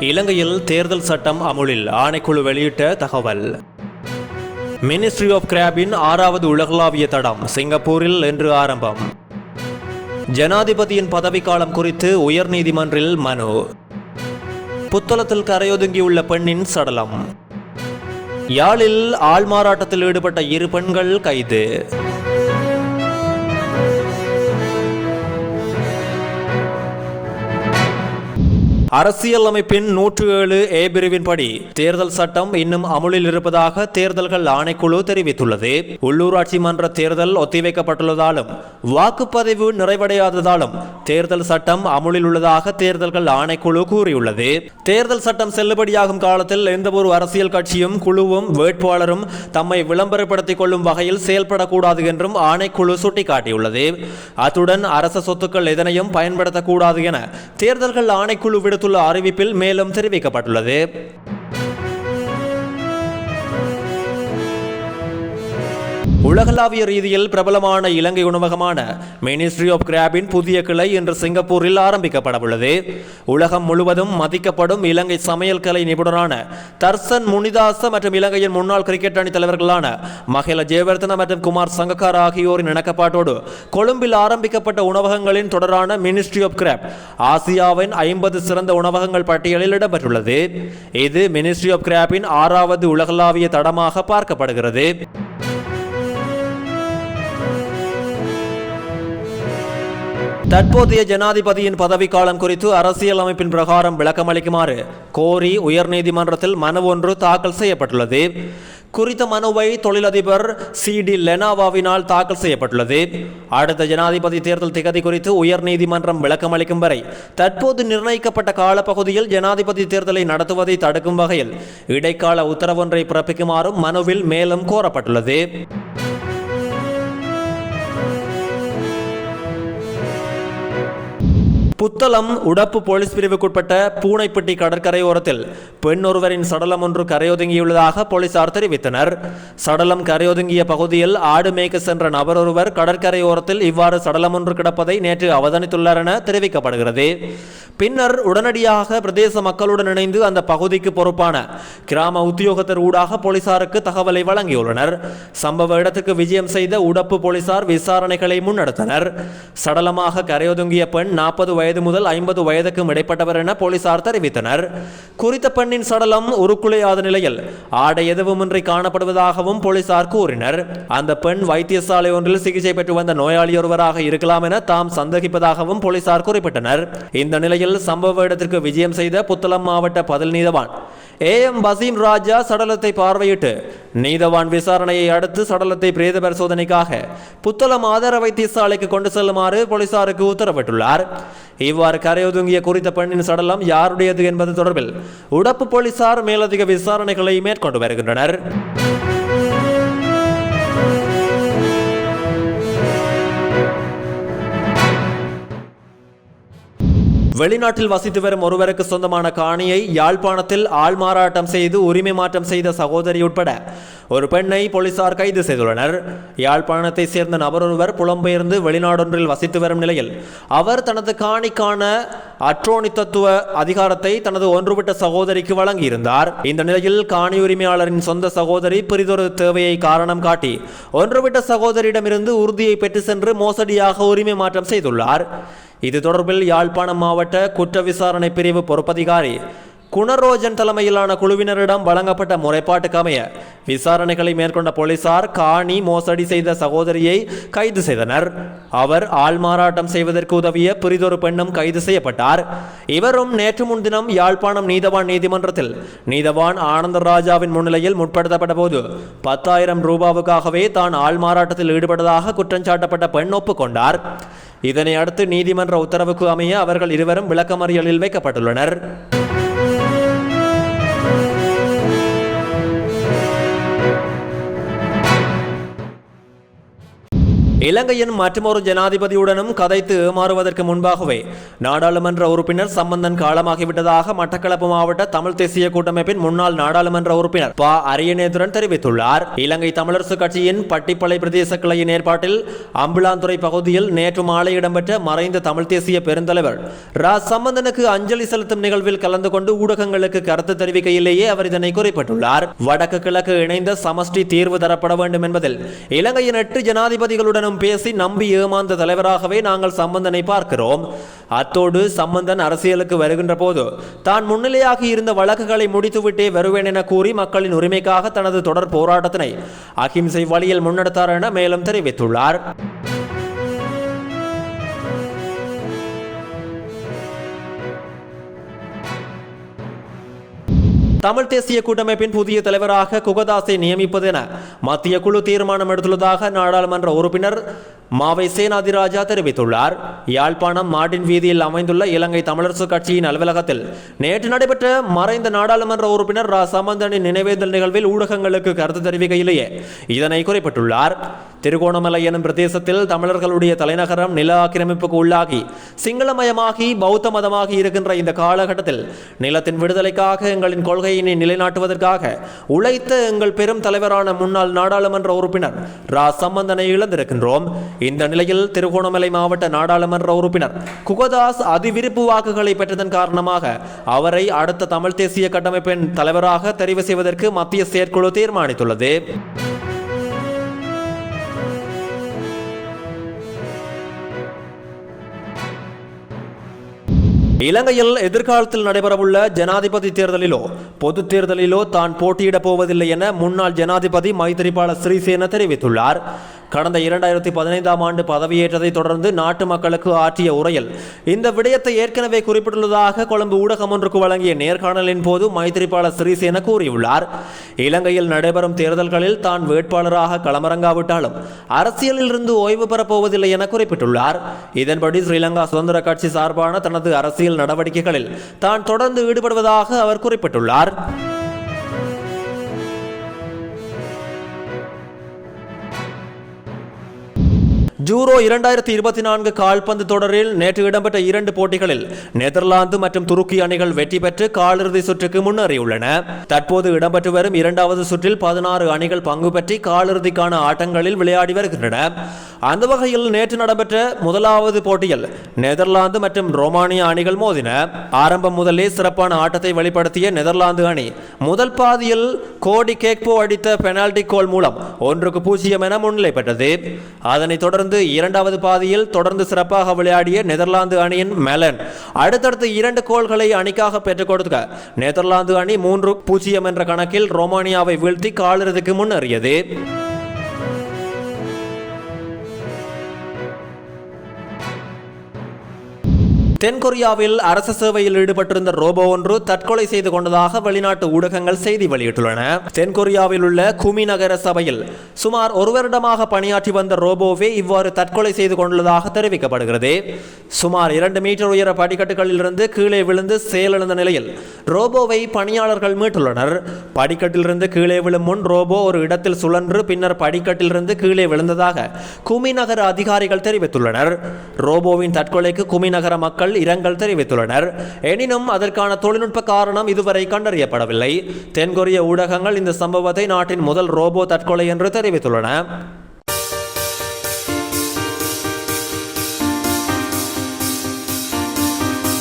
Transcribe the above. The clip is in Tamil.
இலங்கையில் தேர்தல் சட்டம் அமுலில் ஆணைக்குழு வெளியிட்ட தகவல். மினிஸ்ட்ரி ஆஃப் கிராபின் ஆறாவது உலகளாவிய தடம் சிங்கப்பூரில் இன்று ஆரம்பம். ஜனாதிபதியின் பதவிக்காலம் குறித்து உயர்நீதிமன்றில் மனு. புத்தளத்தில் கரையொதுங்கியுள்ள பெண்ணின் சடலம். யாழில் ஆள்மாறாட்டத்தில் ஈடுபட்ட இரு பெண்கள் கைது. அரசியல் அமைப்பின் நூற்று ஏழு ஏ பிரிவின்படி தேர்தல் சட்டம் இன்னும் அமுலில் இருப்பதாக தேர்தல்கள் ஆணைக்குழு தெரிவித்துள்ளது. உள்ளூராட்சி மன்ற தேர்தல் ஒத்திவைக்கப்பட்டுள்ளதாலும் வாக்குப்பதிவு நிறைவடையாததாலும் தேர்தல் சட்டம் அமுலில் உள்ளதாக தேர்தல்கள் ஆணைக்குழு கூறியுள்ளது. தேர்தல் சட்டம் செல்லுபடியாகும் காலத்தில் எந்தவொரு அரசியல் கட்சியும் குழுவும் வேட்பாளரும் தம்மை விளம்பரப்படுத்திக் கொள்ளும் வகையில் செயல்படக்கூடாது என்றும் ஆணைக்குழு சுட்டிக்காட்டியுள்ளது. அத்துடன் அரச சொத்துக்கள் எதனையும் பயன்படுத்தக்கூடாது என தேர்தல்கள் ஆணைக்குழு விடுத்துள்ள அறிவிப்பில் மேலும் தெரிவிக்கப்பட்டுள்ளது. உலகளாவிய ரீதியில் பிரபலமான இலங்கை உணவகமான மினிஸ்ட்ரி ஆஃப் கிராபின் புதிய கிளை இன்று சிங்கப்பூரில் ஆரம்பிக்கப்படவுள்ளது. உலகம் முழுவதும் மதிக்கப்படும் இலங்கை சமையல் கலை நிபுணரான தர்சன் முனிதாச மற்றும் இலங்கையின் முன்னாள் கிரிக்கெட் அணி தலைவர்களான மஹேல ஜெயவர்தன மற்றும் குமார் சங்கக்கார் ஆகியோரின் இணக்கப்பாட்டோடு கொழும்பில் ஆரம்பிக்கப்பட்ட உணவகங்களின் தொடரான மினிஸ்ட்ரி ஆஃப் கிராப் ஆசியாவின் ஐம்பது சிறந்த உணவகங்கள் பட்டியலில் இடம்பெற்றுள்ளது. இது மினிஸ்ட்ரி ஆஃப் கிராப்பின் ஆறாவது உலகளாவிய தடமாக பார்க்கப்படுகிறது. தற்போதைய ஜனாதிபதியின் பதவிக்காலம் குறித்து அரசியல் அமைப்பின் பிரகாரம் விளக்கமளிக்குமாறு கோரி உயர்நீதிமன்றத்தில் மனு ஒன்று தாக்கல் செய்யப்பட்டுள்ளது. குறித்த மனுவை தொழிலதிபர் சி. டி. லெனாவாவினால் தாக்கல் செய்யப்பட்டுள்ளது. அடுத்த ஜனாதிபதி தேர்தல் திகதி குறித்து உயர்நீதிமன்றம் விளக்கமளிக்கும் வரை தற்போது நிர்ணயிக்கப்பட்ட காலப்பகுதியில் ஜனாதிபதி தேர்தலை நடத்துவதை தடுக்கும் வகையில் இடைக்கால உத்தரவொன்றை பிறப்பிக்குமாறும் மனுவில் மேலும் கோரப்பட்டுள்ளது. புத்தளம் உடப்பு போலீஸ் பிரிவுக்குட்பட்ட பூனைப்பட்டி கடற்கரையோரத்தில் பெண் ஒருவரின் சடலம் ஒன்று கரையொதுங்கியுள்ளதாக போலீசார் தெரிவித்தனர். சடலம் கரையொதுங்கிய பகுதியில் ஆடு மேய்க்க சென்ற நபர் ஒருவர் கடற்கரையோரத்தில் இவ்வாறு சடலம் ஒன்று கிடப்பதை நேற்று அவதானித்துள்ளார் என தெரிவிக்கப்படுகிறது. பின்னர் உடனடியாக பிரதேச மக்களுடன் இணைந்து அந்த பகுதிக்கு பொறுப்பான கிராம உத்தியோகத்தர் ஊடாக போலீசாருக்கு தகவலை வழங்கியுள்ளனர். சம்பவ இடத்துக்கு விஜயம் செய்த உடப்பு போலீசார் விசாரணைகளை முன்னெடுத்தனர். சடலமாக கரையொதுங்கிய பெண் நாற்பது வயது முதல் ஐம்பது வயதுக்கும் இடைப்பட்டவர் என போலீசார் தெரிவித்தனர். குறித்த பெண்ணின் சடலம் உருக்குலையாத நிலையில் ஆடை எதுவுமின்றி காணப்படுவதாகவும் போலீசார் கூறினர். அந்த பெண் வைத்தியசாலை ஒன்றில் சிகிச்சை பெற்று வந்த நோயாளி ஒருவராக இருக்கலாம் என தாம் சந்தேகிப்பதாகவும் போலீசார் குறிப்பிட்டனர். இந்த நிலையில் சம்பவ இடத்திற்கு விஜயம் செய்த புத்தளம் மாவட்ட பதில் நீதவான் ஏ எம் வசீம் ராஜா சடலத்தை பார்வையிட்டு நீதவான் விசாரணையை அடுத்து சடலத்தை பிரேத பரிசோதனைக்காக புத்தளம் ஆதார வைத்தியசாலைக்கு கொண்டு செல்லுமாறு போலீசாருக்கு உத்தரவிட்டுள்ளார். இவ்வாறு கரையொதுங்கிய குறித்த பெண்ணின் சடலம் யாருடையது என்பது தொடர்பில் உடப்பு போலீசார் மேலதிக விசாரணைகளை மேற்கொண்டு வருகின்றனர். வெளிநாட்டில் வசித்து வரும் ஒருவருக்கு சொந்தமான காணியை யாழ்ப்பாணத்தில் ஆள்மாறாட்டம் செய்து உரிமை மாற்றம் செய்த சகோதரி உட்பட ஒரு பெண்ணை போலீசார் கைது செய்துள்ளனர். யாழ்ப்பாணத்தை சேர்ந்த நபர் ஒருவர் புலம்பெயர்ந்து வெளிநாடொன்றில் வசித்து வரும் நிலையில் அவர் தனது காணிக்கான அட்ரோனித்தத்துவ அதிகாரத்தை தனது ஒன்றுவிட்ட சகோதரிக்கு வழங்கியிருந்தார். இந்த நிலையில் காணி உரிமையாளரின் சொந்த சகோதரி பிரிதொரு தேவையை காரணம் காட்டி ஒன்றுவிட்ட சகோதரியிடமிருந்து உறுதியை பெற்று சென்று மோசடியாக உரிமை மாற்றம் செய்துள்ளார். இது தொடர்பில் யாழ்ப்பாணம் மாவட்ட குற்ற விசாரணை பிரிவு பொறுப்பதிகாரி குணரோஜன் தலைமையிலான குழுவினரிடம் வழங்கப்பட்ட முறைப்பாட்டுக்கு அமைய விசாரணைகளை மேற்கொண்ட போலீசார் காணி மோசடி செய்த சகோதரியை கைது செய்தனர். அவர் ஆள்மாறாட்டம் செய்வதற்கு உதவிய பிரிதொரு பெண்ணும் கைது செய்யப்பட்டார். இவரும் நேற்று முன்தினம் யாழ்ப்பாணம் நீதவான் நீதிமன்றத்தில் நீதவான் ஆனந்தராஜாவின் முன்னிலையில் முற்படுத்தப்பட்ட போது பத்தாயிரம் ரூபாவுக்காகவே தான் ஆள்மாறாட்டத்தில் ஈடுபட்டதாக குற்றம் சாட்டப்பட்ட பெண் ஒப்புக்கொண்டார். இதனை அடுத்து நீதிமன்ற உத்தரவுக்கு அமைய அவர்கள் இருவரும் விளக்கமறியலில் வைக்கப்பட்டுள்ளனர். இலங்கையின் மற்றொரு ஜனாதிபதியுடனும் கதைத்து ஏமாறுவதற்கு முன்பாகவே நாடாளுமன்ற உறுப்பினர் சம்பந்தன் காலமாகிவிட்டதாக மட்டக்களப்பு மாவட்ட தமிழ் தேசிய கூட்டமைப்பின் முன்னாள் நாடாளுமன்ற உறுப்பினர் ப. அரியநேதுரன் தெரிவித்துள்ளார். இலங்கை தமிழரசு கட்சியின் பட்டிப்பளை பிரதேச கிளையின் ஏற்பாட்டில் அம்புலாந்துறை பகுதியில் நேற்று மாலை இடம்பெற்ற மறைந்த தமிழ் தேசிய பெருந்தலைவர் ரா. சம்பந்தனுக்கு அஞ்சலி செலுத்தும் நிகழ்வில் கலந்து கொண்டு ஊடகங்களுக்கு கருத்து தெரிவிக்கையிலேயே அவர் இதனை குறிப்பிட்டுள்ளார். வடக்கு கிழக்கு இணைந்த சமஷ்டி தீர்வு தரப்பட வேண்டும் என்பதில் இலங்கையின் எட்டு ஜனாதிபதிகளுடன் ஜனாதிபதிகளுடனும் பேசி நம்பி ஏமாந்த தலைவராகவே நாங்கள் சம்பந்தனை பார்க்கிறோம். அத்தோடு சம்பந்தன் அரசியலுக்கு வருகின்ற போது தான் முன்னிலையாகி இருந்த வழக்குகளை முடித்துவிட்டே வருவேன் என கூறி மக்களின் உரிமைக்காக தனது தொடர் போராட்டத்தினை அகிம்சை வழியில் முன்னெடுத்தார் என மேலும் தெரிவித்துள்ளார். தமிழ் தேசிய கூட்டமைப்பின் புதிய தலைவராக குகதாஸை நியமிப்பது என மத்திய குழு தீர்மானம் எடுத்துள்ளதாக நாடாளுமன்ற உறுப்பினர் மாவை சேனாதிராஜா தெரிவித்துள்ளார். யாழ்ப்பாணம் மாட்டின் வீதியில் அமைந்துள்ள இலங்கை தமிழரசு கட்சியின் அலுவலகத்தில் நேற்று நடைபெற்ற மறைந்த நாடாளுமன்ற உறுப்பினர் ரா. சம்பந்தனின் நினைவேந்தல் நிகழ்வில் ஊடகங்களுக்கு கருத்து தெரிவிக்கையிலேயே இதனை குறிப்பிட்டுள்ளார். திருகோணமலை எனும் பிரதேசத்தில் தமிழர்களுடைய தலைநகரம் நில ஆக்கிரமிப்புக்கு உள்ளாகி சிங்களமயமாகி பௌத்த மதமாகி இருக்கின்ற இந்த காலகட்டத்தில் நிலத்தின் விடுதலைக்காக எங்களின் கொள்கையினை நிலைநாட்டுவதற்காக உழைத்த எங்கள் பெரும் தலைவரான முன்னாள் நாடாளுமன்ற உறுப்பினர் ரா. சம்பந்தனை இழந்திருக்கின்றோம். இந்த நிலையில் திருகோணமலை மாவட்ட நாடாளுமன்ற உறுப்பினர் குகதாஸ் அதிவிருப்பு வாக்குகளை பெற்றதன் காரணமாக அவரை அடுத்த தமிழ் தேசிய கட்டமைப்பின் தலைவராக தெரிவு செய்வதற்கு மத்திய செயற்குழு தீர்மானித்துள்ளது. இலங்கையில் எதிர்காலத்தில் நடைபெறவுள்ள ஜனாதிபதி தேர்தலிலோ பொது தேர்தலிலோ தான் போட்டியிடப் போவதில்லை என முன்னாள் ஜனாதிபதி மைத்திரிபால சிறிசேன தெரிவித்துள்ளார். கடந்த இரண்டாயிரத்தி பதினைந்தாம் ஆண்டு பதவியேற்றதை தொடர்ந்து நாட்டு மக்களுக்கு ஆற்றிய உரையில் இந்த விடயத்தை ஏற்கனவே குறிப்பிட்டுள்ளதாக கொழும்பு ஊடகம் ஒன்றுக்கு வழங்கிய நேர்காணலின் போது மைத்திரிபால சிறிசேன கூறியுள்ளார். இலங்கையில் நடைபெறும் தேர்தல்களில் தான் வேட்பாளராக களமிறங்காவிட்டாலும் அரசியலில் இருந்து ஓய்வு பெறப்போவதில்லை என குறிப்பிட்டுள்ளார். இதன்படி ஸ்ரீலங்கா சுதந்திர கட்சி சார்பான தனது அரசியல் நடவடிக்கைகளில் தான் தொடர்ந்து ஈடுபடுவதாக அவர் குறிப்பிட்டுள்ளார். ஜூரோ இரண்டாயிரத்தி இருபத்தி நான்கு கால்பந்து தொடரில் நேற்று இடம்பெற்ற இரண்டு போட்டிகளில் நெதர்லாந்து மற்றும் துருக்கி அணிகள் வெற்றி பெற்று காலிறுதி சுற்றுக்கு முன்னேறியுள்ளன. தற்போது இடம்பெற்று வரும் இரண்டாவது சுற்றில் பதினாறு அணிகள் பங்கு பெற்றி காலிறுதிக்கான ஆட்டங்களில் விளையாடி வருகின்றன. அந்த வகையில் நேற்று நடைபெற்ற முதலாவது போட்டியில் நெதர்லாந்து மற்றும் ரோமானிய அணிகள் மோதின ஆரம்பம் முதலே சிறப்பான ஆட்டத்தை வெளிப்படுத்திய நெதர்லாந்து அணி. முதல் பாதியில் கோடி கேக்போ அடித்த பெனால்டி கோல் மூலம் ஒன்றுக்கு பூஜ்ஜியம் என முன்னிலை பெற்றது. அதனைத் தொடர்ந்து இரண்டாவது பாதியில் தொடர்ந்து சிறப்பாக விளையாடிய நெதர்லாந்து அணியின் மெலன் அடுத்தடுத்து இரண்டு கோல்களை அணிக்காக பெற்றுக் கொடுக்க நெதர்லாந்து அணி மூன்று பூஜ்ஜியம் என்ற கணக்கில் ரோமானியாவை வீழ்த்தி காலிறுதிக்கு முன்னேறியது. தென்கொரியாவில் அரசு சேவையில் ஈடுபட்டிருந்த ரோபோ ஒன்று தற்கொலை செய்து கொண்டதாக வெளிநாட்டு ஊடகங்கள் செய்தி வெளியிட்டுள்ளன. தென்கொரியாவில் உள்ள குமி நகர சபையில் சுமார் ஒரு வருடமாக பணியாற்றி வந்த ரோபோவே இவ்வாறு தற்கொலை செய்து கொண்டுள்ளதாக தெரிவிக்கப்படுகிறது. சுமார் இரண்டு மீட்டர் உயர படிக்கட்டுகளில் இருந்து கீழே விழுந்து செயலிழந்த நிலையில் ரோபோவை பணியாளர்கள் மீட்டுள்ளனர். படிக்கட்டிலிருந்து கீழே விழும் முன் ரோபோ ஒரு இடத்தில் சுழன்று பின்னர் படிக்கட்டிலிருந்து கீழே விழுந்ததாக குமி நகர அதிகாரிகள் தெரிவித்துள்ளனர். ரோபோவின் தற்கொலைக்கு குமி நகர மக்கள் இரங்கல் தெரிவித்துள்ளனர். எனினும் அதற்கான தொழில்நுட்ப காரணம் இதுவரை கண்டறியப்படவில்லை. தென்கொரிய ஊடகங்கள் இந்த சம்பவத்தை நாட்டின் முதல் ரோபோ தற்கொலை என்று தெரிவித்துள்ளன.